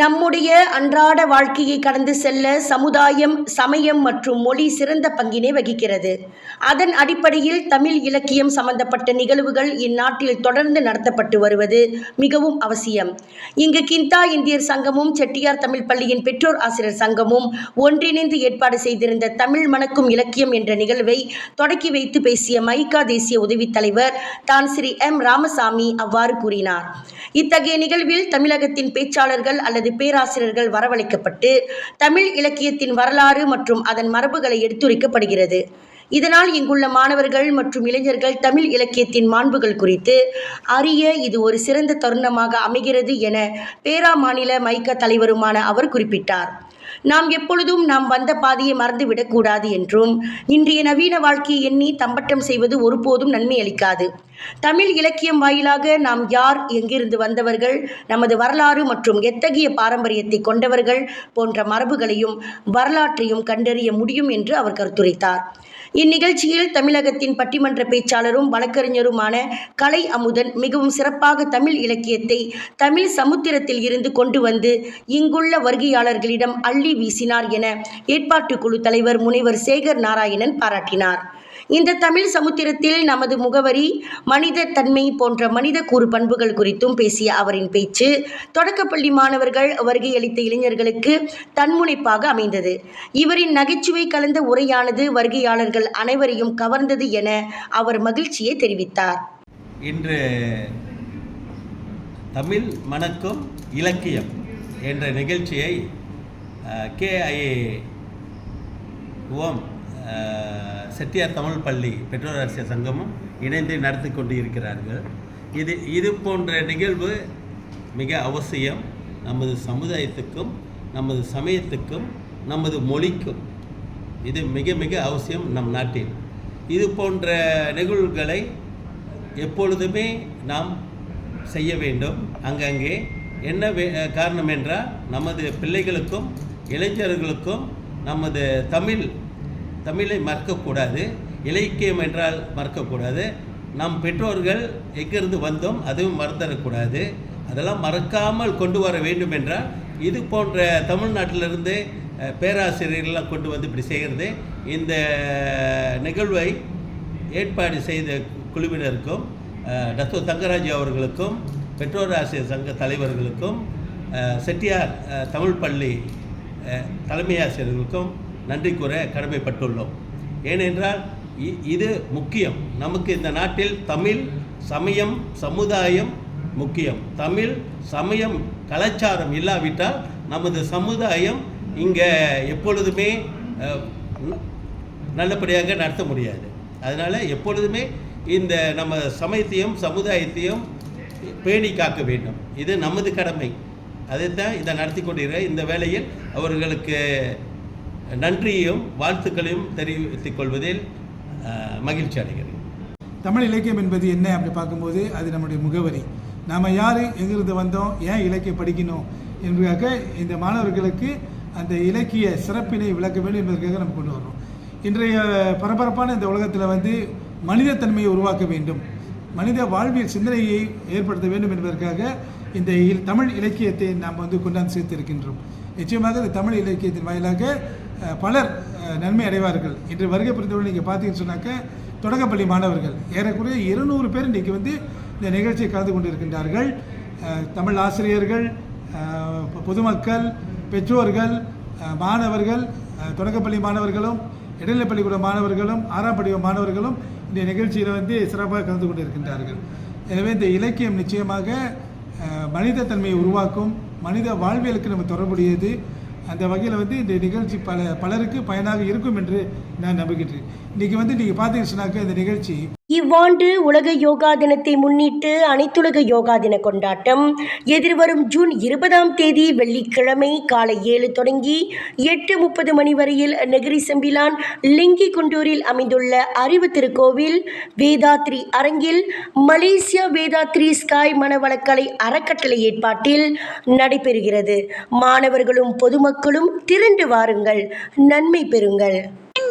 நம்முடைய அன்றாட வாழ்க்கையை கடந்து செல்ல சமுதாயம் சமயம் மற்றும் மொழி சிறந்த பங்கினை வகிக்கிறது. அதன் அடிப்படையில் தமிழ் இலக்கியம் சம்பந்தப்பட்ட நிகழ்வுகள் இந்நாட்டில் தொடர்ந்து நடத்தப்பட்டு வருவது மிகவும் அவசியம். இங்கு கிந்தா இந்தியர் சங்கமும் செட்டியார் தமிழ் பள்ளியின் பெற்றோர் ஆசிரியர் சங்கமும் ஒன்றிணைந்து ஏற்பாடு செய்திருந்த தமிழ் மணக்கும் இலக்கியம் என்ற நிகழ்வை தொடக்கி வைத்து பேசிய மைகா தேசிய உதவித் தலைவர் தான் ஸ்ரீ எம். ராமசாமி அவ்வாறு கூறினார். இத்தகைய நிகழ்வில் தமிழகத்தின் பேச்சாளர்கள் அல்லது பேராசிரியர்கள் வரவழைக்கப்பட்டு தமிழ் இலக்கியத்தின் வரலாறு மற்றும் அதன் மரபுகளை எடுத்துரைக்கப்படுகிறது. இதனால் இங்குள்ள மாணவர்கள் மற்றும் இளைஞர்கள் தமிழ் இலக்கியத்தின் மாண்புகள் குறித்து அறிய இது ஒரு சிறந்த தருணமாக அமைகிறது என பேரா மாநில மைக்க தலைவருமான அவர் குறிப்பிட்டார். நாம் எப்பொழுதும் நாம் வந்த பாதையை மறந்துவிடக்கூடாது என்றும் இன்றைய நவீன வாழ்க்கையை எண்ணி தம்பட்டம் செய்வது ஒருபோதும் நன்மை அளிக்காது. தமிழ் இலக்கியம் வாயிலாக நாம் யார் எங்கிருந்து வந்தவர்கள் நமது வரலாறு மற்றும் எத்தகைய பாரம்பரியத்தை கொண்டவர்கள் போன்ற மரபுகளையும் வரலாற்றையும் கண்டறிய முடியும் என்று அவர் கருத்துரைத்தார். இந்நிகழ்ச்சியில் தமிழகத்தின் பட்டிமன்ற பேச்சாளரும் வழக்கறிஞருமான கலை அமுதன் மிகவும் சிறப்பாக தமிழ் இலக்கியத்தை தமிழ் சமுத்திரத்தில் இருந்து கொண்டு வந்து இங்குள்ள வருகையாளர்களிடம் அள்ளி வீசினார் என ஏற்பாட்டு குழு தலைவர் முனைவர் சேகர் நாராயணன் பாராட்டினார். இந்த தமிழ் சமுத்திரத்தில் நமது முகவரி மனித தன்மை போன்ற மனித கூறு பண்புகள் குறித்தும் பேசிய அவரின் பேச்சு தொடக்கப்பள்ளி மாணவர்கள் வருகையளித்த இளைஞர்களுக்கு தன்முனைப்பாக அமைந்தது. இவரின் நகைச்சுவை கலந்த உரையானது வருகையாளர்கள் அனைவரையும் கவர்ந்தது என அவர் மகிழ்ச்சியை தெரிவித்தார். இன்று தமிழ் மணக்கும் இலக்கியம் என்ற நிகழ்ச்சியை கேஐஏ ஓம் செட்டியார் தமிழ் பள்ளி பெற்றோர் அரசியல் சங்கமும் இணைந்து நடத்தி கொண்டு இருக்கிறார்கள் இது இது போன்ற நிகழ்வு மிக அவசியம். நமது சமுதாயத்துக்கும் நமது சமயத்துக்கும் நமது மொழிக்கும். இது மிக மிக அவசியம் நம் நாட்டில். இது போன்ற நிகழ்வுகளை எப்பொழுதுமே நாம் செய்ய வேண்டும். அங்கங்கே என்ன வே காரணம் என்றால் நமது பிள்ளைகளுக்கும் இளைஞர்களுக்கும் நமது தமிழ் தமிழை மறக்கக்கூடாது இலக்கியம் என்றால் மறக்கக்கூடாது. நம் பெற்றோர்கள் எங்கிருந்து வந்தோம் அதுவும் மறந்துடக்கூடாது. அதெல்லாம் மறக்காமல் கொண்டு வர வேண்டும் என்றால் இது போன்ற தமிழ்நாட்டிலிருந்து பேராசிரியர்கள்லாம் கொண்டு வந்து இப்படி செய்கிறது. இந்த நிகழ்வை ஏற்பாடு செய்த குழுவினருக்கும் அஹ், டத்தோ தங்கராஜ் அவர்களுக்கும் பெற்றோர் ஆசிரியர் சங்க தலைவர்களுக்கும் செட்டியார் தமிழ் பள்ளி தலைமை ஆசிரியர்களுக்கும் நன்றி கூற கடமைப்பட்டுள்ளோம். ஏனென்றால் இ- இது முக்கியம். நமக்கு இந்த நாட்டில் தமிழ் சமயம் சமுதாயம் முக்கியம். தமிழ் சமயம் கலாச்சாரம் இல்லாவிட்டால் நமது சமுதாயம் இங்கே எப்பொழுதுமே நல்லபடியாக நடத்த முடியாது. அதனால் எப்பொழுதுமே இந்த நம்ம சமயத்தையும் சமுதாயத்தையும் பேணி காக்க வேண்டும். இது நமது கடமை. அதைத்தான் இதை நடத்தி கொண்டிருக்கிற இந்த வேலையில் அவர்களுக்கு நன்றியையும் வாழ்த்துக்களையும் தெரிவித்துக் கொள்வதில் மகிழ்ச்சி அடைகிறேன். தமிழ் இலக்கியம் என்பது என்ன அப்படி பார்க்கும்போது அது நம்முடைய முகவரி. நாம் யார் எங்கிருந்து வந்தோம் ஏன் இலக்கியம் படிக்கணும் என்பதாக இந்த மாணவர்களுக்கு அந்த இலக்கிய சிறப்பினை விளக்க வேண்டும் என்பதற்காக நம்ம கொண்டு வரோம் இன்றைய பரபரப்பான இந்த உலகத்தில் வந்து மனிதத்தன்மையை உருவாக்க வேண்டும். மனித வாழ்வியல் சிந்தனையை ஏற்படுத்த வேண்டும் என்பதற்காக இந்த தமிழ் இலக்கியத்தை நாம் வந்து கொண்டாந்து சேர்த்திருக்கின்றோம். நிச்சயமாக இந்த தமிழ் இலக்கியத்தின் வாயிலாக பலர் நன்மை அடைவார்கள். இன்று வருகை புரிந்தவர்கள் நீங்கள் பார்த்தீங்கன்னு சொன்னாக்க தொடக்கப்பள்ளி மாணவர்கள். ஏறக்குறைய இருநூறு பேர் இன்றைக்கி வந்து இந்த நிகழ்ச்சியை கலந்து கொண்டிருக்கின்றார்கள். தமிழ் ஆசிரியர்கள் பொதுமக்கள் பெற்றோர்கள் மாணவர்கள் தொடக்கப்பள்ளி மாணவர்களும் இடைநிலை பள்ளிக்கூட மாணவர்களும் ஆறாம் படிவ மாணவர்களும் இந்த நிகழ்ச்சியில் வந்து சிறப்பாக கலந்து கொண்டிருக்கின்றார்கள். எனவே இந்த இலக்கியம் நிச்சயமாக மனித மனிதத்தன்மையை உருவாக்கும் மனித வாழ்வியலுக்கு நம்ம தொடர்புடையது. அந்த வகையில் வந்து இந்த நிகழ்ச்சி பல பலருக்கு பயனாக இருக்கும் என்று நான் நம்புகின்றேன். இன்றைக்கி வந்து நீங்கள் பார்த்தீங்கன்னு சொன்னாக்க இந்த நிகழ்ச்சி இவ்வாண்டு உலக யோகா தினத்தை முன்னிட்டு அனைத்துலக யோகா தின கொண்டாட்டம். எதிர்வரும் ஜூன் இருபதாம் தேதி வெள்ளிக்கிழமை காலை ஏழு தொடங்கி எட்டு முப்பது மணி வரையில் நெகிரி செம்பிலான் லிங்கி குண்டூரில் அமைந்துள்ள அறிவு திருக்கோவில் வேதாத்ரி அரங்கில் மலேசியா வேதாத்ரி ஸ்காய் மனவளக்கலை அறக்கட்டளை ஏற்பாட்டில் நடைபெறுகிறது. மாணவர்களும் பொதுமக்களும் திரண்டு வாருங்கள். நன்மை பெறுங்கள்.